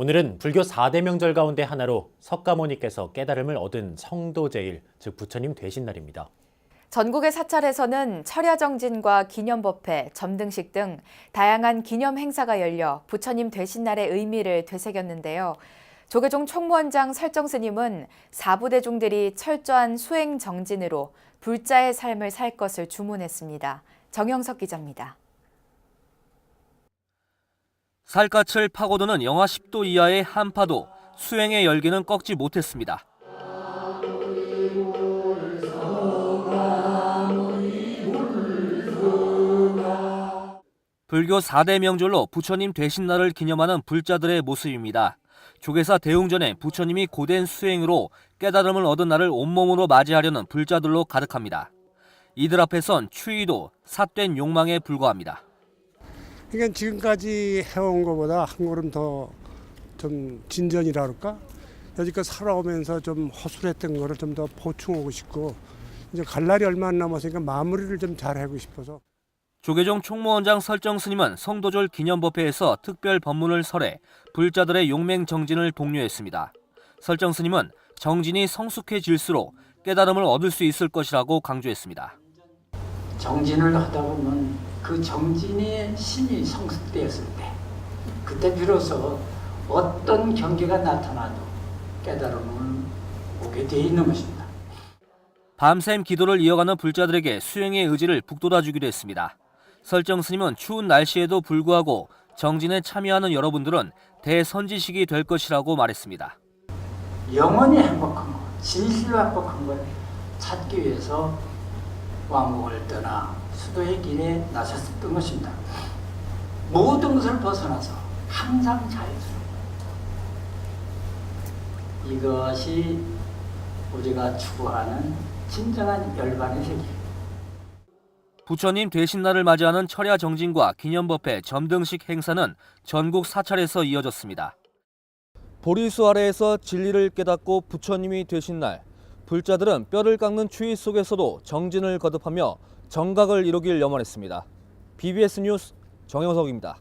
오늘은 불교 4대 명절 가운데 하나로 석가모니께서 깨달음을 얻은 성도제일, 즉 부처님 되신 날입니다. 전국의 사찰에서는 철야정진과 기념법회, 점등식 등 다양한 기념 행사가 열려 부처님 되신 날의 의미를 되새겼는데요. 조계종 총무원장 설정스님은 사부대중들이 철저한 수행 정진으로 불자의 삶을 살 것을 주문했습니다. 정영석 기자입니다. 살갗을 파고드는 영하 10도 이하의 한파도 수행의 열기는 꺾지 못했습니다. 불교 4대 명절로 부처님 되신 날을 기념하는 불자들의 모습입니다. 조계사 대웅전에 부처님이 고된 수행으로 깨달음을 얻은 날을 온몸으로 맞이하려는 불자들로 가득합니다. 이들 앞에선 추위도 삿된 욕망에 불과합니다. 그러니까 지금까지 해온 것보다 한 걸음 더 좀 진전이라 그럴까? 여지껏 살아오면서 좀 허술했던 거를 좀 더 보충하고 싶고 이제 갈 날이 얼마 안 남았으니까 마무리를 좀 잘 하고 싶어서 조계종 총무원장 설정 스님은 성도절 기념법회에서 특별 법문을 설해 불자들의 용맹 정진을 독려했습니다. 설정 스님은 정진이 성숙해질수록 깨달음을 얻을 수 있을 것이라고 강조했습니다. 정진을 하다 보면 그 정진의 신이 성숙되었을 때 그때 비로소 어떤 경계가 나타나도 깨달음을 오게 돼 있는 것입니다. 밤샘 기도를 이어가는 불자들에게 수행의 의지를 북돋아주기도 했습니다. 설정 스님은 추운 날씨에도 불구하고 정진에 참여하는 여러분들은 대선지식이 될 것이라고 말했습니다. 영원히 행복한 것, 진실로 행복한 걸 찾기 위해서 왕국을 떠나 수도의 길에 나섰던 것입니다. 모든 것을 벗어나서 항상 자유스러워. 이것이 우리가 추구하는 진정한 열반의 세계. 부처님 되신 날을 맞이하는 철야 정진과 기념법회 점등식 행사는 전국 사찰에서 이어졌습니다. 보리수 아래에서 진리를 깨닫고 부처님이 되신 날, 불자들은 뼈를 깎는 추위 속에서도 정진을 거듭하며 정각을 이루길 염원했습니다. BBS 뉴스 정영석입니다.